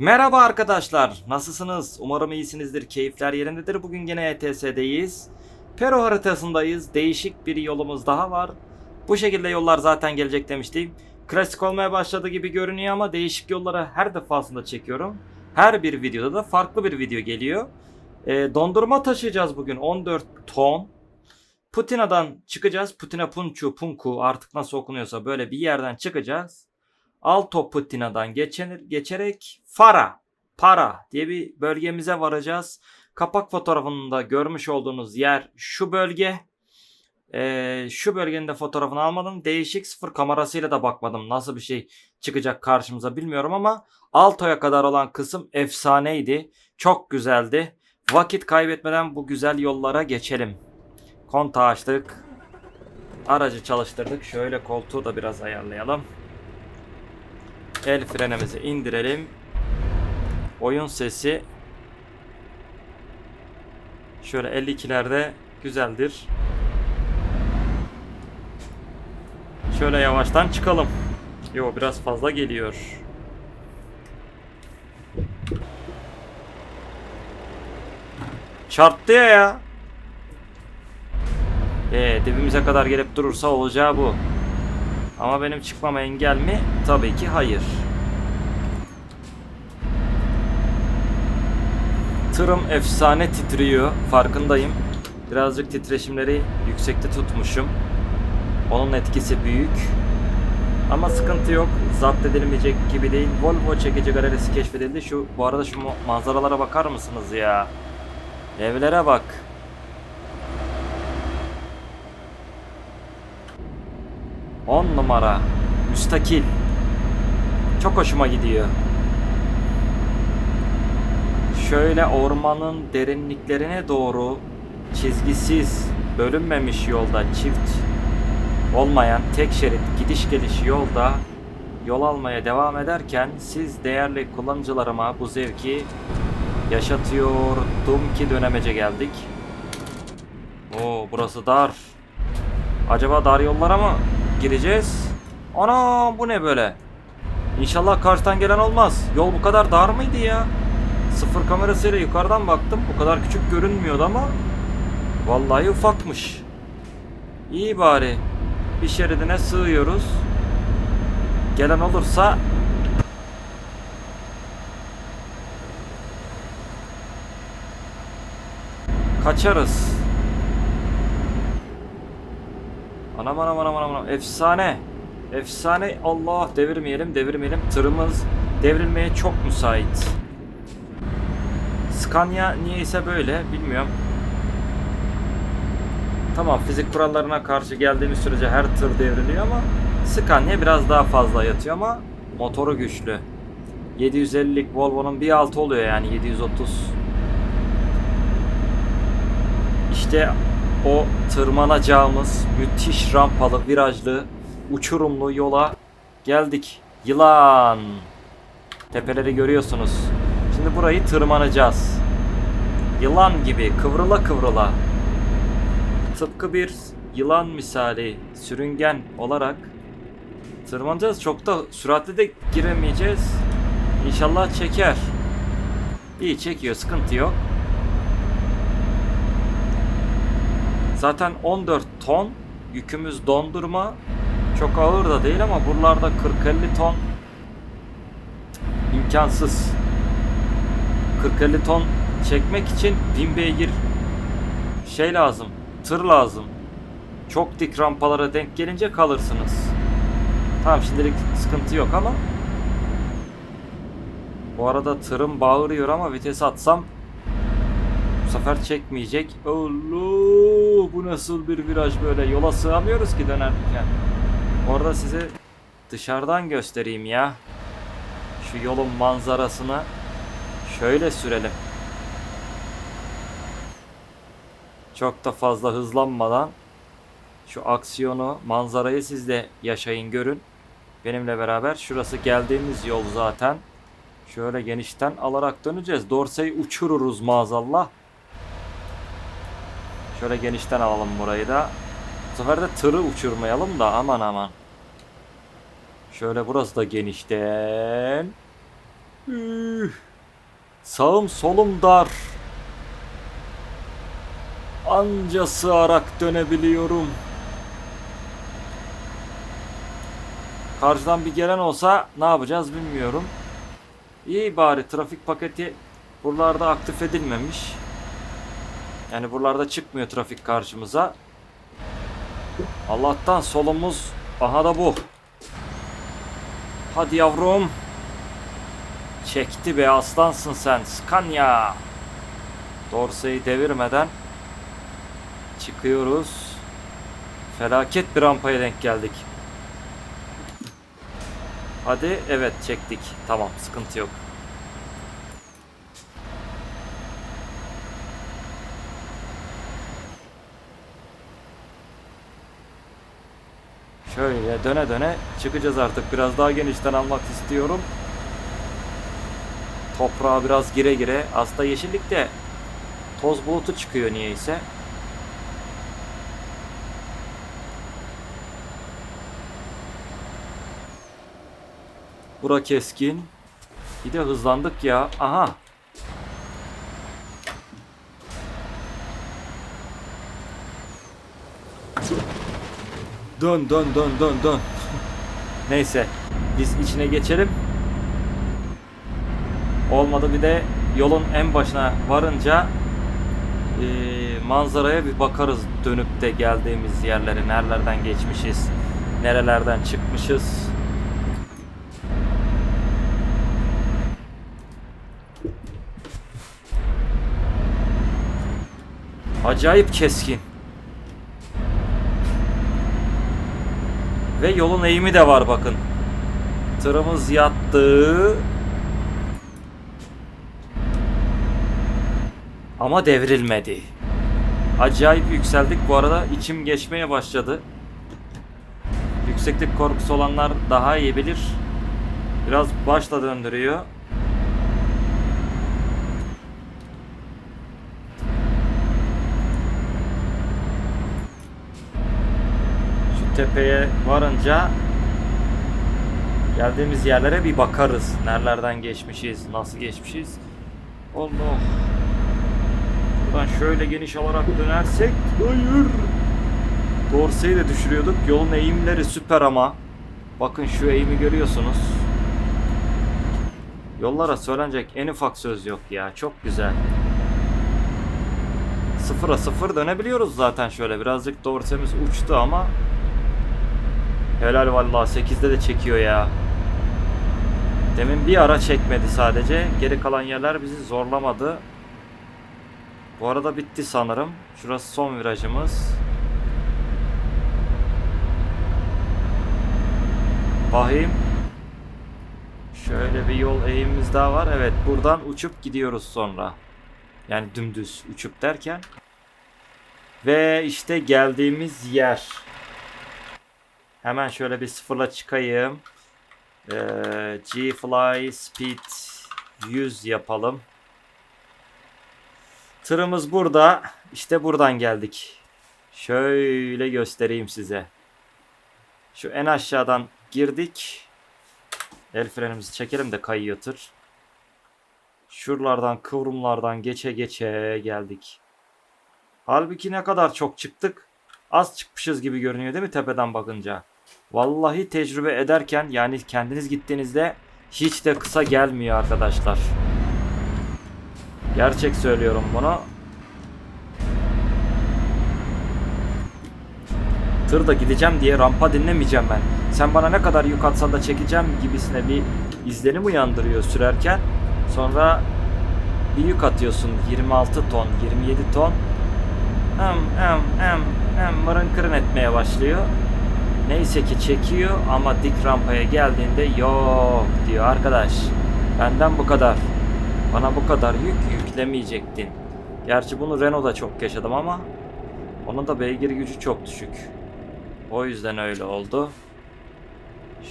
Merhaba arkadaşlar, nasılsınız? Umarım iyisinizdir, keyifler yerindedir. Bugün yine ETS'deyiz. Peru haritasındayız, değişik bir yolumuz daha var. Bu şekilde yollar zaten gelecek demiştim. Klasik olmaya başladı gibi görünüyor ama değişik yollara her defasında çekiyorum. Her bir videoda da farklı bir video geliyor. Ee, dondurma taşıyacağız bugün 14 ton. Putina'dan çıkacağız. Putina Punchu, Punku artık nasıl okunuyorsa böyle bir yerden çıkacağız. Alto Putina'dan geçenir, geçerek Fara, Para diye bir bölgemize varacağız. Kapak fotoğrafında görmüş olduğunuz yer şu bölge. Ee, şu bölgenin de fotoğrafını almadım. Değişik sıfır kamerasıyla da bakmadım. Nasıl bir şey çıkacak karşımıza bilmiyorum ama Alto'ya kadar olan kısım efsaneydi. Çok güzeldi. Vakit kaybetmeden bu güzel yollara geçelim. Kontağı açtık. Aracı çalıştırdık. Şöyle koltuğu da biraz ayarlayalım. El frenimizi indirelim. Oyun sesi şöyle 52'lerde güzeldir. Şöyle yavaştan çıkalım. Yo biraz fazla geliyor. Çarptı ya ya. Ee, dibimize kadar gelip durursa olacağı bu. Ama benim çıkmama engel mi? Tabii ki hayır. Tırım efsane titriyor. Farkındayım. Birazcık titreşimleri yüksekte tutmuşum. Onun etkisi büyük. Ama sıkıntı yok. Zapt edilmeyecek gibi değil. Volvo çekici galerisi keşfedildi. Şu bu arada şu manzaralara bakar mısınız ya? Evlere bak. On numara. Müstakil. Çok hoşuma gidiyor. Şöyle ormanın derinliklerine doğru çizgisiz, bölünmemiş yolda çift olmayan tek şerit gidiş geliş yolda yol almaya devam ederken siz değerli kullanıcılarıma bu zevki yaşatıyordum ki dönemece geldik. Oo burası dar. Acaba dar yollara mı gireceğiz? Ana bu ne böyle? İnşallah karşıdan gelen olmaz. Yol bu kadar dar mıydı ya? Sıfır kamerasıyla yukarıdan baktım. Bu kadar küçük görünmüyordu ama vallahi ufakmış. İyi bari. Bir şeridine sığıyoruz. Gelen olursa kaçarız. Anam anam anam anam anam. Efsane. Efsane. Allah devirmeyelim devirmeyelim. Tırımız devrilmeye çok müsait. Scania niyeyse böyle bilmiyorum. Tamam fizik kurallarına karşı geldiğimiz sürece her tır devriliyor ama Scania biraz daha fazla yatıyor ama motoru güçlü. 750'lik Volvo'nun bir altı oluyor yani 730. İşte o tırmanacağımız müthiş rampalı, virajlı, uçurumlu yola geldik. Yılan. Tepeleri görüyorsunuz. Şimdi burayı tırmanacağız. Yılan gibi kıvrıla kıvrıla. Tıpkı bir yılan misali sürüngen olarak tırmanacağız. Çok da süratli de giremeyeceğiz. İnşallah çeker. İyi çekiyor sıkıntı yok. Zaten 14 ton yükümüz dondurma. Çok ağır da değil ama buralarda 40-50 ton imkansız. 40-50 ton çekmek için 1000 beygir şey lazım. Tır lazım. Çok dik rampalara denk gelince kalırsınız. Tamam şimdilik sıkıntı yok ama bu arada tırım bağırıyor ama vites atsam bu sefer çekmeyecek. Allah bu nasıl bir viraj böyle yola sığamıyoruz ki dönerken. Orada size dışarıdan göstereyim ya. Şu yolun manzarasını şöyle sürelim. Çok da fazla hızlanmadan şu aksiyonu, manzarayı siz de yaşayın, görün. Benimle beraber şurası geldiğimiz yol zaten. Şöyle genişten alarak döneceğiz. Dorseyi uçururuz maazallah. Şöyle genişten alalım burayı da. Bu sefer de tırı uçurmayalım da aman aman. Şöyle burası da genişten. Üh. Sağım solum dar. Anca sığarak dönebiliyorum. Karşıdan bir gelen olsa ne yapacağız bilmiyorum. İyi bari trafik paketi buralarda aktif edilmemiş. Yani buralarda çıkmıyor trafik karşımıza. Allah'tan solumuz aha da bu. Hadi yavrum. Çekti be aslansın sen Scania. Dorsey'i devirmeden çıkıyoruz. Felaket bir rampaya denk geldik. Hadi evet çektik. Tamam sıkıntı yok. Şöyle döne döne çıkacağız artık. Biraz daha genişten almak istiyorum. Toprağa biraz gire gire. Aslında yeşillikte toz bulutu çıkıyor niyeyse. Bura keskin. Bir de hızlandık ya. Aha. Dön dön dön dön dön. Neyse. Biz içine geçelim. Olmadı bir de yolun en başına varınca eee, manzaraya bir bakarız dönüp de geldiğimiz yerlere nerelerden geçmişiz, nerelerden çıkmışız. Acayip keskin. Ve yolun eğimi de var bakın. Tırımız yattı. Ama devrilmedi. Acayip yükseldik. Bu arada içim geçmeye başladı. Yükseklik korkusu olanlar daha iyi bilir. Biraz başla döndürüyor. Tepeye varınca geldiğimiz yerlere bir bakarız. Nerelerden geçmişiz, nasıl geçmişiz. Allah. Buradan şöyle geniş alarak dönersek hayır. Dorsey'i de düşürüyorduk. Yolun eğimleri süper ama. Bakın şu eğimi görüyorsunuz. Yollara söylenecek en ufak söz yok ya. Çok güzel. Sıfıra sıfır dönebiliyoruz zaten şöyle. Birazcık dorsemiz uçtu ama Helal vallahi 8'de de çekiyor ya. Demin bir ara çekmedi sadece. Geri kalan yerler bizi zorlamadı. Bu arada bitti sanırım. Şurası son virajımız. Bahim. Şöyle bir yol eğimimiz daha var. Evet buradan uçup gidiyoruz sonra. Yani dümdüz uçup derken. Ve işte geldiğimiz yer. Hemen şöyle bir sıfırla çıkayım. Ee, G-Fly Speed 100 yapalım. Tırımız burada. İşte buradan geldik. Şöyle göstereyim size. Şu en aşağıdan girdik. El frenimizi çekelim de kayıyor tır. Şuralardan kıvrımlardan geçe geçe geldik. Halbuki ne kadar çok çıktık. Az çıkmışız gibi görünüyor değil mi tepeden bakınca? Vallahi tecrübe ederken yani kendiniz gittiğinizde hiç de kısa gelmiyor arkadaşlar. Gerçek söylüyorum bunu. Tırda gideceğim diye rampa dinlemeyeceğim ben. Sen bana ne kadar yük atsan da çekeceğim gibisine bir izlenim uyandırıyor sürerken. Sonra bir yük atıyorsun 26 ton, 27 ton. Em em em em mırın kırın etmeye başlıyor. Neyse ki çekiyor ama dik rampaya geldiğinde yok diyor arkadaş. Benden bu kadar. Bana bu kadar yük yüklemeyecektin. Gerçi bunu Renault'da çok yaşadım ama onun da beygir gücü çok düşük. O yüzden öyle oldu.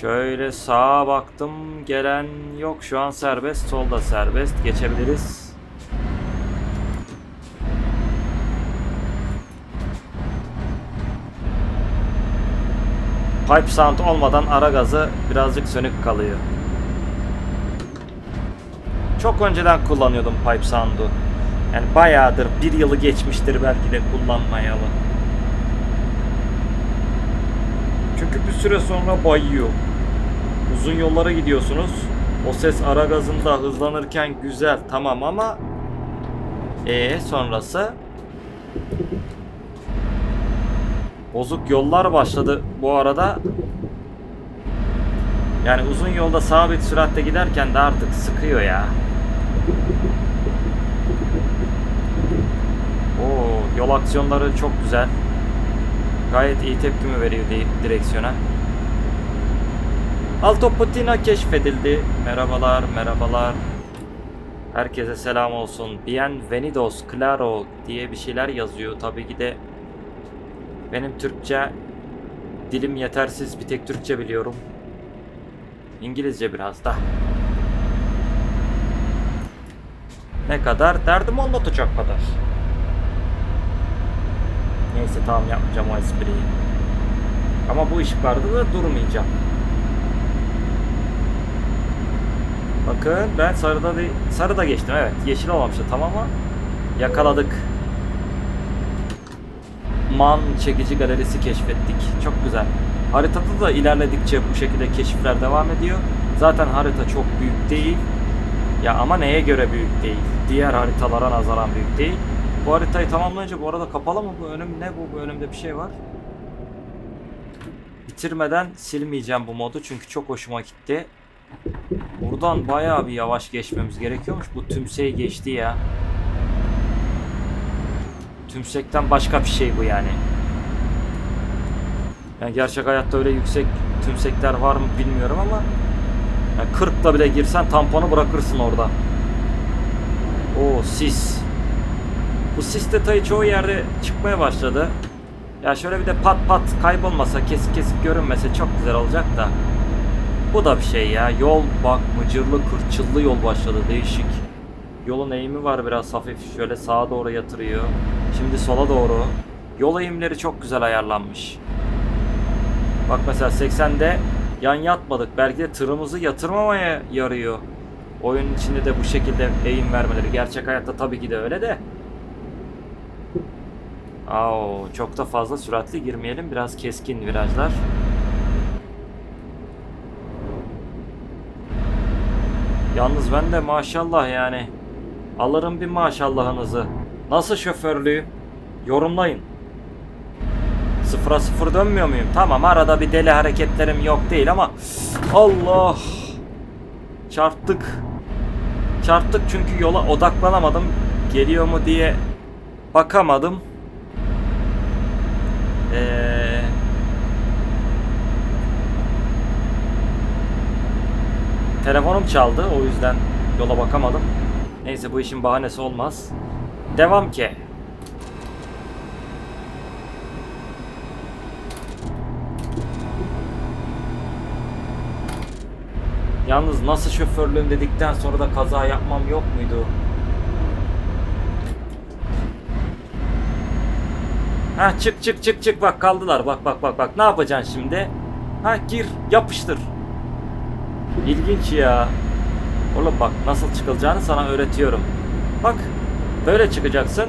Şöyle sağa baktım gelen yok şu an serbest solda serbest geçebiliriz. Pipe sound olmadan ara gazı birazcık sönük kalıyor. Çok önceden kullanıyordum Pipe Sound'u. Yani bayağıdır, bir yılı geçmiştir belki de kullanmayalı. Çünkü bir süre sonra bayıyor. Uzun yollara gidiyorsunuz. O ses ara gazında hızlanırken güzel tamam ama e sonrası bozuk yollar başladı bu arada. Yani uzun yolda sabit süratle giderken de artık sıkıyor ya. Oo, yol aksiyonları çok güzel. Gayet iyi tepkimi veriyor di- direksiyona. Alto Putina keşfedildi. Merhabalar, merhabalar. Herkese selam olsun. Bienvenidos, claro diye bir şeyler yazıyor. Tabii ki de benim Türkçe dilim yetersiz. Bir tek Türkçe biliyorum. İngilizce biraz da. Ne kadar? Derdim anlatacak kadar. Neyse tamam yapmayacağım o espriyi. Ama bu ışıklarda da durmayacağım. Bakın ben sarıda sarıda geçtim evet. Yeşil olmamıştı tamam ama yakaladık. Man çekici galerisi keşfettik. Çok güzel. Haritada da ilerledikçe bu şekilde keşifler devam ediyor. Zaten harita çok büyük değil. Ya ama neye göre büyük değil? Diğer haritalara nazaran büyük değil. Bu haritayı tamamlayınca bu arada kapalı mı bu önüm ne bu bu önümde bir şey var. Bitirmeden silmeyeceğim bu modu çünkü çok hoşuma gitti. Buradan bayağı bir yavaş geçmemiz gerekiyormuş. Bu tümseyi geçti ya. Tümsekten başka bir şey bu yani. Yani gerçek hayatta öyle yüksek tümsekler var mı bilmiyorum ama yani 40'da bile girsen tamponu bırakırsın orada. O sis. Bu sis detayı çoğu yerde çıkmaya başladı. Ya şöyle bir de pat pat kaybolmasa, kesik kesik görünmese çok güzel olacak da. Bu da bir şey ya. Yol bak mıcırlı kırçıllı yol başladı. Değişik. Yolun eğimi var biraz hafif. Şöyle sağa doğru yatırıyor. Şimdi sola doğru. Yol eğimleri çok güzel ayarlanmış. Bak mesela 80'de yan yatmadık. Belki de tırımızı yatırmamaya yarıyor. Oyunun içinde de bu şekilde eğim vermeleri. Gerçek hayatta tabii ki de öyle de. Aa, çok da fazla süratli girmeyelim. Biraz keskin virajlar. Yalnız ben de maşallah yani. Alırım bir maşallahınızı. Nasıl şoförlüğüm? Yorumlayın. Sıfıra sıfır dönmüyor muyum? Tamam arada bir deli hareketlerim yok değil ama Allah çarptık. Çarptık çünkü yola odaklanamadım. Geliyor mu diye bakamadım. Ee, telefonum çaldı o yüzden yola bakamadım. Neyse bu işin bahanesi olmaz. Devam ki. Yalnız nasıl şoförlüğüm dedikten sonra da kaza yapmam yok muydu? Ha çık çık çık çık bak kaldılar bak bak bak bak ne yapacaksın şimdi? Ha gir yapıştır. İlginç ya. Oğlum bak nasıl çıkılacağını sana öğretiyorum. Bak böyle çıkacaksın.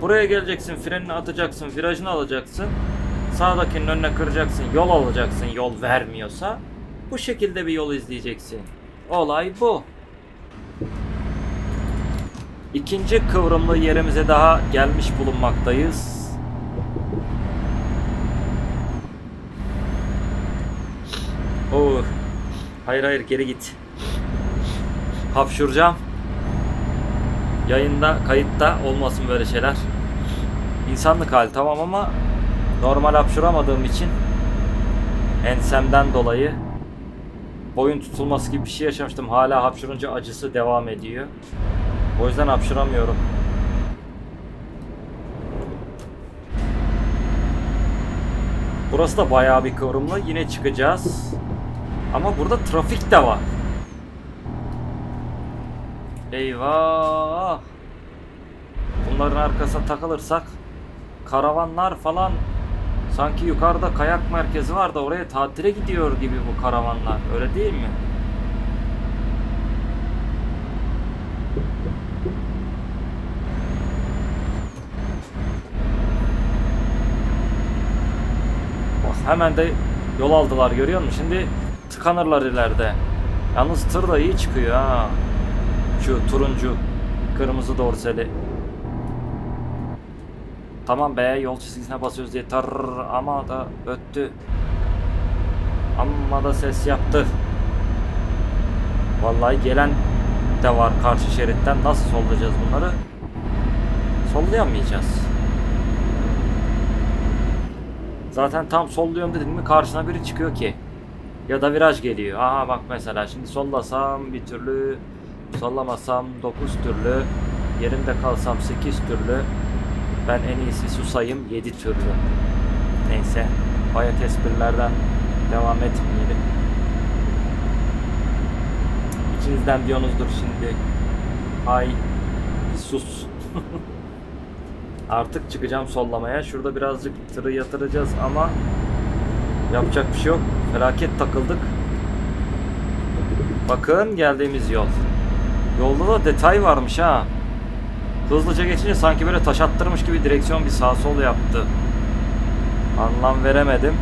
Buraya geleceksin frenini atacaksın virajını alacaksın. Sağdakinin önüne kıracaksın yol alacaksın yol vermiyorsa. Bu şekilde bir yol izleyeceksin. Olay bu. İkinci kıvrımlı yerimize daha gelmiş bulunmaktayız. Oh. Hayır hayır geri git. Hapşuracağım. Yayında, kayıtta olmasın böyle şeyler. İnsanlık hali tamam ama normal hapşuramadığım için ensemden dolayı boyun tutulması gibi bir şey yaşamıştım. Hala hapşurunca acısı devam ediyor. O yüzden hapşuramıyorum. Burası da bayağı bir kıvrımlı. Yine çıkacağız. Ama burada trafik de var. Eyvah. Bunların arkasına takılırsak karavanlar falan sanki yukarıda kayak merkezi var da oraya tatile gidiyor gibi bu karavanlar. Öyle değil mi? Bak hemen de yol aldılar görüyor musun? Şimdi tıkanırlar ileride. Yalnız tır da iyi çıkıyor ha. Şu turuncu, kırmızı dorseli. Tamam be yol çizgisine basıyoruz diye tar ama da öttü. Amma da ses yaptı. Vallahi gelen de var karşı şeritten. Nasıl sollayacağız bunları? Sollayamayacağız. Zaten tam solluyorum dedim mi karşına biri çıkıyor ki. Ya da viraj geliyor. Aha bak mesela şimdi sollasam bir türlü, sollamasam 9 türlü, yerimde kalsam 8 türlü. Ben en iyisi susayım 7 türlü. Neyse. Bayat esprilerden devam etmeyelim. İçinizden diyorsunuzdur şimdi. Ay sus. Artık çıkacağım sollamaya. Şurada birazcık tırı yatıracağız ama yapacak bir şey yok. Felaket takıldık. Bakın geldiğimiz yol. Yolda da detay varmış ha. Hızlıca geçince sanki böyle taş attırmış gibi direksiyon bir sağ sol yaptı. Anlam veremedim.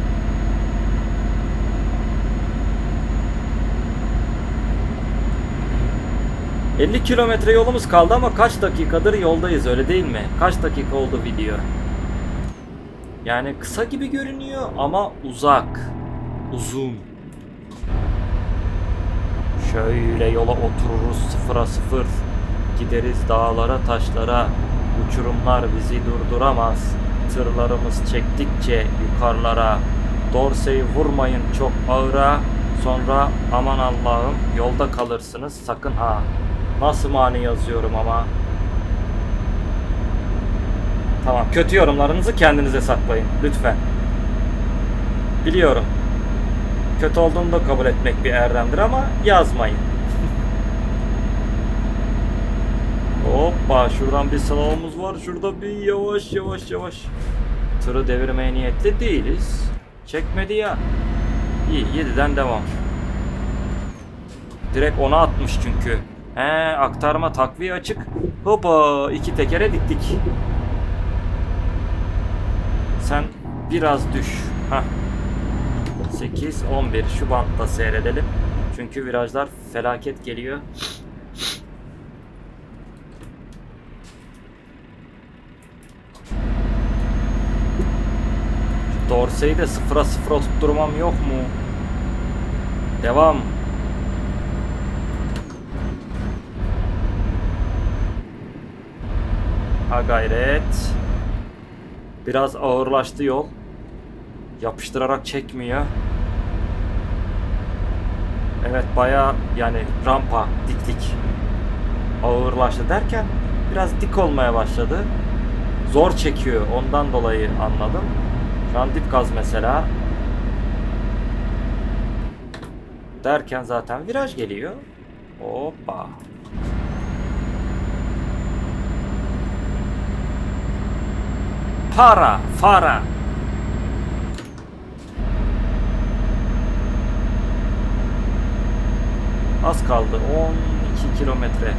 ...50 kilometre yolumuz kaldı ama kaç dakikadır yoldayız öyle değil mi? Kaç dakika oldu video? Yani kısa gibi görünüyor ama uzak. Uzun. Şöyle yola otururuz sıfıra sıfır. Gideriz dağlara taşlara. Uçurumlar bizi durduramaz. Tırlarımız çektikçe yukarılara. Dorseyi vurmayın çok ağıra. Sonra aman Allah'ım yolda kalırsınız sakın ha. Nasıl mani yazıyorum ama. Tamam kötü yorumlarınızı kendinize saklayın lütfen. Biliyorum. Kötü olduğunu da kabul etmek bir erdemdir ama yazmayın. Hoppa şuradan bir slalomumuz var. Şurada bir yavaş yavaş yavaş. Tırı devirmeye niyetli değiliz. Çekmedi ya. İyi 7'den devam. Direkt ona atmış çünkü. He aktarma takviye açık. Hoppa iki tekere diktik. Sen biraz düş. Hah. 8 11 şu bantta seyredelim. Çünkü virajlar felaket geliyor. Dorseyi de sıfıra sıfıra tutturmam yok mu? Devam. Ha gayret. Biraz ağırlaştı yol. Yapıştırarak çekmiyor. Evet baya yani rampa diklik ağırlaştı derken biraz dik olmaya başladı. Zor çekiyor ondan dolayı anladım. Şu an dip gaz mesela. Derken zaten viraj geliyor. Hoppa. Para, fara. Az kaldı. 12 kilometre.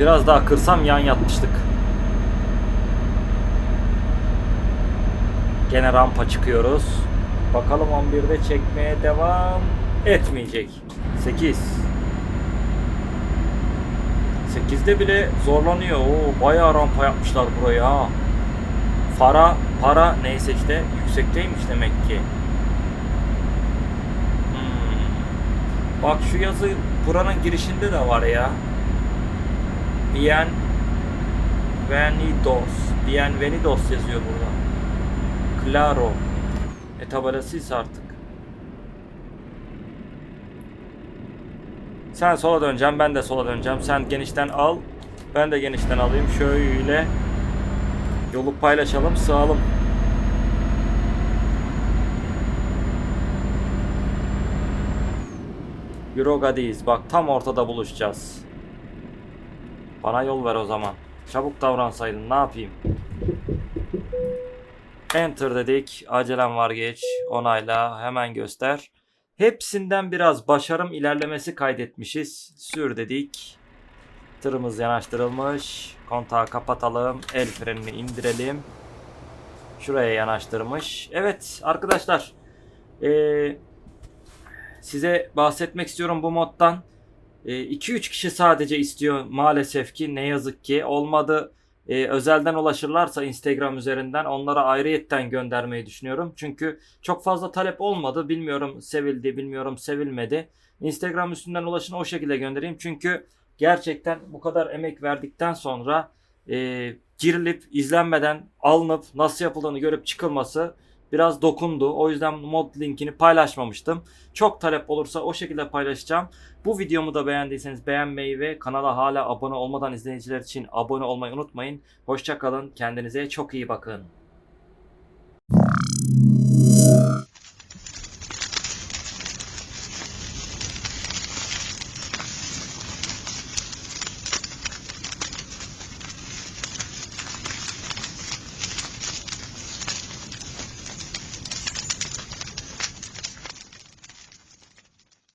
Biraz daha kırsam yan yatmıştık. Gene rampa çıkıyoruz. Bakalım 11'de çekmeye devam etmeyecek. 8. 8'de bile zorlanıyor. Oo, bayağı rampa yapmışlar buraya. Fara, para neyse işte yüksekteymiş demek ki. Hmm. Bak şu yazı buranın girişinde de var ya. Bien Venidos. Bienvenidos yazıyor burada. Claro. E tabelasıysa artık. Sen sola döneceğim, ben de sola döneceğim. Sen genişten al, ben de genişten alayım. Şöyle yolu paylaşalım, sığalım. Euroga'dayız. Bak tam ortada buluşacağız. Bana yol ver o zaman. Çabuk davransaydın ne yapayım? Enter dedik. Acelem var geç. Onayla. Hemen göster. Hepsinden biraz başarım ilerlemesi kaydetmişiz. Sür dedik. Tırımız yanaştırılmış. Kontağı kapatalım. El frenini indirelim. Şuraya yanaştırmış. Evet arkadaşlar. Ee, size bahsetmek istiyorum bu moddan. 2-3 kişi sadece istiyor maalesef ki ne yazık ki olmadı. Ee, özelden ulaşırlarsa Instagram üzerinden onlara ayrıyetten göndermeyi düşünüyorum. Çünkü çok fazla talep olmadı. Bilmiyorum sevildi, bilmiyorum sevilmedi. Instagram üstünden ulaşın o şekilde göndereyim. Çünkü gerçekten bu kadar emek verdikten sonra e, girilip izlenmeden alınıp nasıl yapıldığını görüp çıkılması biraz dokundu. O yüzden mod linkini paylaşmamıştım. Çok talep olursa o şekilde paylaşacağım. Bu videomu da beğendiyseniz beğenmeyi ve kanala hala abone olmadan izleyiciler için abone olmayı unutmayın. Hoşçakalın. Kendinize çok iyi bakın.